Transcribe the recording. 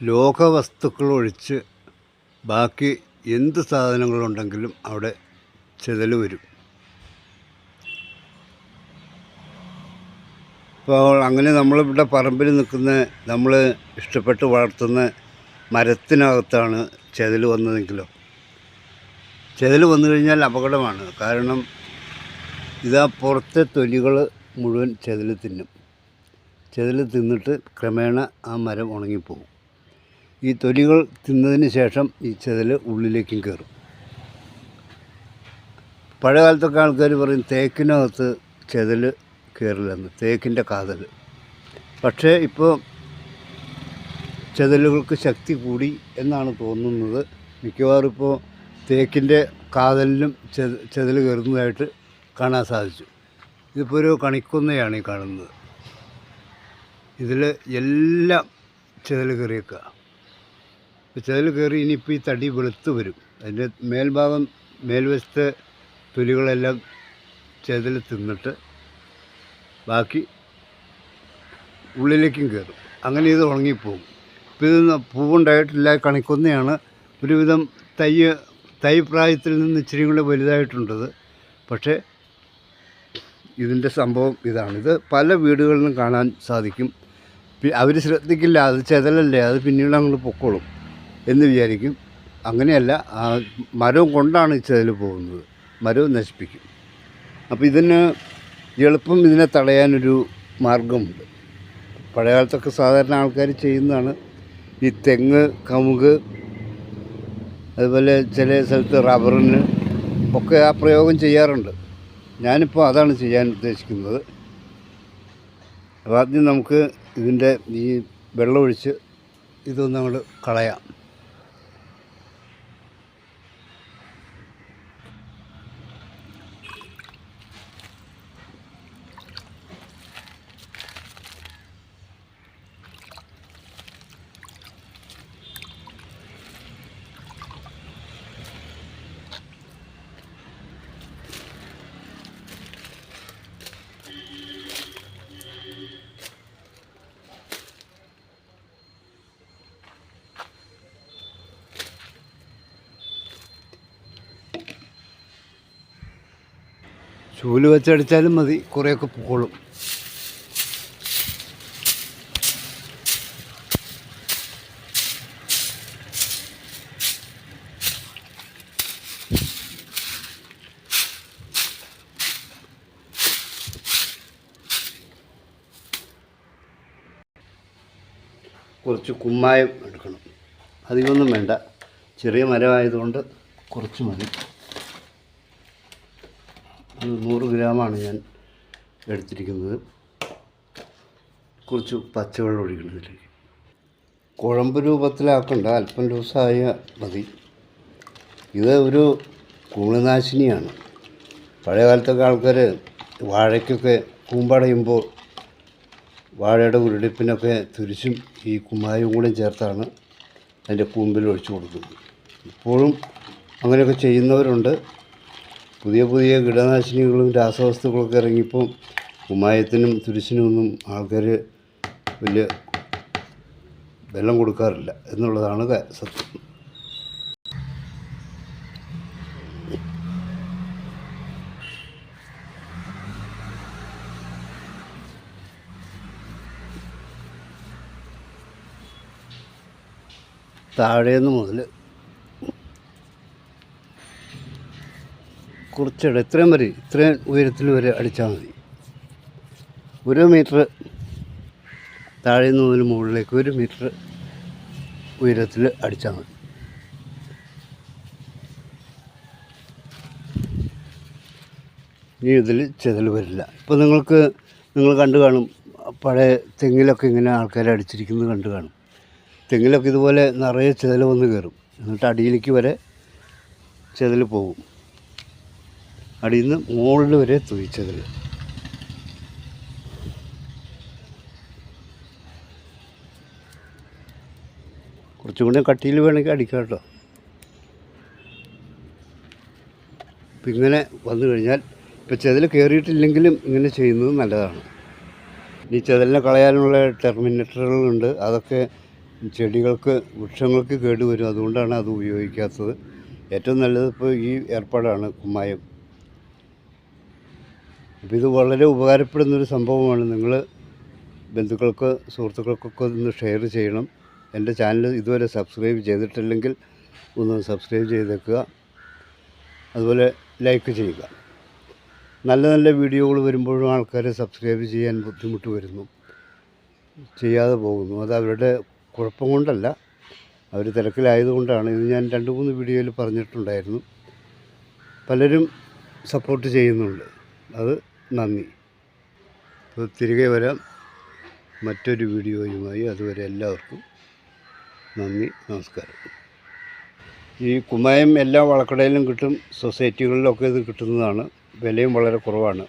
ലോഹവസ്തുക്കൾ ഒഴിച്ച് ബാക്കി എന്ത് സാധനങ്ങളുണ്ടെങ്കിലും അവിടെ ചെതൽ വരും. അപ്പോൾ അങ്ങനെ നമ്മളിവിടെ പറമ്പിൽ നിൽക്കുന്ന നമ്മൾ ഇഷ്ടപ്പെട്ട് വളർത്തുന്ന മരത്തിനകത്താണ് ചെതൽ വന്നതെങ്കിലോ. ചെതൽ വന്നു കഴിഞ്ഞാൽ അപകടമാണ്. കാരണം ഇതാ പുറത്തെ തൊലികൾ മുഴുവൻ ചെതൽ തിന്നും. ചെതൽ തിന്നിട്ട് ക്രമേണ ആ മരം ഉണങ്ങിപ്പോകും ഈ തൊലികൾ തിന്നതിന് ശേഷം ഈ ചെതൽ ഉള്ളിലേക്കും കയറും. പഴയകാലത്തൊക്കെ ആൾക്കാർ പറയും തേക്കിനകത്ത് ചെതൽ കയറില്ലെന്ന് തേക്കിന്റെ കാതൽ. പക്ഷേ ഇപ്പോൾ ചെതലുകൾക്ക് ശക്തി കൂടി എന്നാണ് തോന്നുന്നത്. മിക്കവാറും ഇപ്പോൾ തേക്കിന്റെ കാതലിലും ചെത ചെതൽ കയറുന്നതായിട്ട് കാണാൻ സാധിച്ചു. ഇതിപ്പോൾ ഒരു കണിക്കൊന്നയാണ് ഈ കാണുന്നത്. ഇതിൽ എല്ലാം ചെതൽ കയറിയേക്കുക ചെതൽ കയറി ഇനിയിപ്പോൾ ഈ തടി വെളുത്ത് വരും. അതിന്റെ മേൽഭാഗം മേൽവശത്തെ തൊലികളെല്ലാം ചെതൽ തിന്നിട്ട് ബാക്കി ഉള്ളിലേക്കും കയറും. അങ്ങനെ ഇത് ഉണങ്ങിപ്പോകും. ഇപ്പോൾ ഇത് പൂവുണ്ടായിട്ടില്ല കണിക്കൊന്നയാണ്. ഒരുവിധം തൈ തൈ പ്രായത്തിൽ നിന്ന് ഇച്ചിരി കൂടെ വലുതായിട്ടുണ്ടത്. പക്ഷേ ഇതിന്റെ സംഭവം ഇതാണ്. ഇത് പല വീടുകളിലും കാണാൻ സാധിക്കും. അവർ ശ്രദ്ധിക്കില്ല അത് ചെതലല്ലേ അത് പിന്നീട് അങ്ങോട്ട് പൊക്കോളും. എന്ന് വിചാരിക്കും. അങ്ങനെയല്ല ആ മരവും കൊണ്ടാണ് ചതിൽ പോകുന്നത്. മരവും നശിപ്പിക്കും. അപ്പോൾ ഇതിന് എളുപ്പം ഇതിനെ തടയാനൊരു മാർഗമുണ്ട്. പഴയകാലത്തൊക്കെ സാധാരണ ആൾക്കാർ ചെയ്യുന്നതാണ്. ഈ തെങ്ങ് കമുക് അതുപോലെ ചില സ്ഥലത്ത് റബ്ബറിന് ഒക്കെ ആ പ്രയോഗം ചെയ്യാറുണ്ട്. ഞാനിപ്പോൾ അതാണ് ചെയ്യാൻ ഉദ്ദേശിക്കുന്നത്. അപ്പോൾ ആദ്യം നമുക്ക് ഇതിന്റെ ഈ വെള്ളമൊഴിച്ച് ഇതൊന്ന് അങ്ങോട്ട് കളയാം. ചൂൽ വെച്ചടിച്ചാലും മതി. കുറേയൊക്കെ പൊക്കോളും കുറച്ച് കുമ്മായം എടുക്കണം. അധികമൊന്നും വേണ്ട. ചെറിയ മരമായതുകൊണ്ട് കുറച്ച് മതി. നൂറ് ഗ്രാമാണ് ഞാൻ എടുത്തിരിക്കുന്നത്. കുറച്ച് പച്ചവെള്ളം ഒഴിക്കണം കുഴമ്പ് രൂപത്തിലാക്കണ്ട അല്പം ലൂസായ മതി. ഇത് ഒരു കൂണുനാശിനിയാണ്. പഴയ കാലത്തൊക്കെ ആൾക്കാർ വാഴയ്ക്കൊക്കെ കൂമ്പടയുമ്പോൾ വാഴയുടെ ഉരുടിപ്പിനൊക്കെ തുരിച്ചും ഈ കുമ്മായും കൂടെ ചേർത്താണ് അതിന്റെ കൂമ്പിൽ ഒഴിച്ചു കൊടുക്കുന്നത്. ഇപ്പോഴും അങ്ങനെയൊക്കെ ചെയ്യുന്നവരുണ്ട്. പുതിയ പുതിയ കീടനാശിനികളും രാസവസ്തുക്കളൊക്കെ ഇറങ്ങിയപ്പോൾ കുമ്മായത്തിനും തുരിശിനും ഒന്നും ആൾക്കാർ വലിയ വെള്ളം കൊടുക്കാറില്ല എന്നുള്ളതാണ് സത്യം. താഴേന്ന് മുതൽ കുറച്ചിട ഇത്രയും വരെ ഇത്രയും ഉയരത്തിൽ വരെ അടിച്ചാൽ മതി. ഒരു മീറ്റർ താഴെ നിന്ന് മുകളിലേക്ക് ഒരു മീറ്റർ ഉയരത്തിൽ അടിച്ചാൽ മതി. ഇനി ഇതിൽ ചെതൽ വരില്ല. ഇപ്പോൾ നിങ്ങൾക്ക് നിങ്ങൾ കണ്ടു കാണും. പഴയ തെങ്ങിലൊക്കെ ഇങ്ങനെ ആൾക്കാർ അടിച്ചിരിക്കുന്നത് കണ്ടു കാണും. തെങ്ങിലൊക്കെ ഇതുപോലെ നിറയെ ചെതൽ വന്ന് കയറും. എന്നിട്ട് അടിയിലേക്ക് വരെ ചെതൽ പോകും. അടിയിൽ നിന്ന് മുകളിൽ വരെ തുയിച്ചതിൽ. കുറച്ചും കൂടി കട്ടിയിൽ വേണമെങ്കിൽ അടിക്കാം കേട്ടോ. അപ്പം ഇങ്ങനെ വന്നു കഴിഞ്ഞാൽ ഇപ്പം ചെതിൽ കയറിയിട്ടില്ലെങ്കിലും ഇങ്ങനെ ചെയ്യുന്നത് നല്ലതാണ്. ഇനി ചെതലിനെ കളയാനുള്ള ടെർമിനേറ്ററുകളുണ്ട് അതൊക്കെ ചെടികൾക്ക് വൃക്ഷങ്ങൾക്ക് കേടുവരും. അതുകൊണ്ടാണ് അത് ഉപയോഗിക്കാത്തത്. ഏറ്റവും നല്ലത് ഇപ്പോൾ ഈ ഏർപ്പാടാണ് കുമ്മായം. അപ്പോൾ ഇത് വളരെ ഉപകാരപ്പെടുന്നൊരു സംഭവമാണ്. നിങ്ങൾ ബന്ധുക്കൾക്ക് സുഹൃത്തുക്കൾക്കൊക്കെ ഒന്ന് ഷെയർ ചെയ്യണം. എന്റെ ചാനൽ ഇതുവരെ സബ്സ്ക്രൈബ് ചെയ്തിട്ടില്ലെങ്കിൽ ഒന്ന് സബ്സ്ക്രൈബ് ചെയ്തേക്കുക. അതുപോലെ ലൈക്ക് ചെയ്യുക. നല്ല നല്ല വീഡിയോകൾ വരുമ്പോഴും ആൾക്കാരെ സബ്സ്ക്രൈബ് ചെയ്യാൻ ബുദ്ധിമുട്ട് വരുന്നു. ചെയ്യാതെ പോകുന്നു. അത് അവരുടെ കുഴപ്പം കൊണ്ടല്ല. അവർ തിരക്കിലായതുകൊണ്ടാണ്. ഇത് ഞാൻ രണ്ട് മൂന്ന് വീഡിയോയിൽ പറഞ്ഞിട്ടുണ്ടായിരുന്നു. പലരും സപ്പോർട്ട് ചെയ്യുന്നുണ്ട്. അത് നന്ദി. അപ്പോൾ തിരികെ വരാം. മറ്റൊരു വീഡിയോയുമായി അതുവരെ എല്ലാവർക്കും നന്ദി നമസ്കാരം. ഈ കുമ്മായം എല്ലാ വളക്കടയിലും കിട്ടും സൊസൈറ്റികളിലൊക്കെ ഇത് കിട്ടുന്നതാണ്. വിലയും വളരെ കുറവാണ്.